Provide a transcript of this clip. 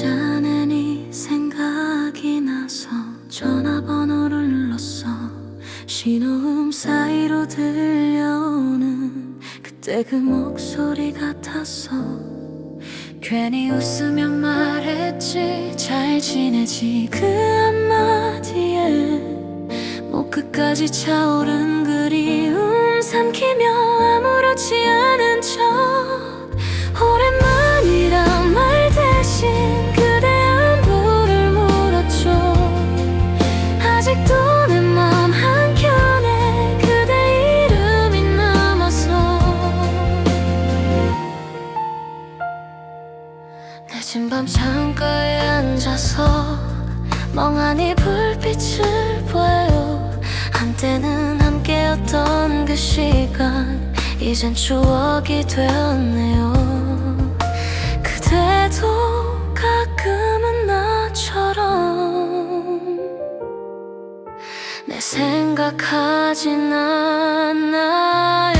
자네 네 생각이 나서 전화번호를 눌렀어. 신호음 사이로 들려오는 그때 그 목소리 같았어. 괜히 웃으며 말했지 잘 지내지. 그 한마디에 목 끝까지 차오른 그리움 삼키며 아무렇지 않은 늦은 밤 창가에 앉아서 멍하니 불빛을 보여요. 한때는 함께였던 그 시간 이젠 추억이 되었네요. 그대도 가끔은 나처럼 내 생각하진 않나요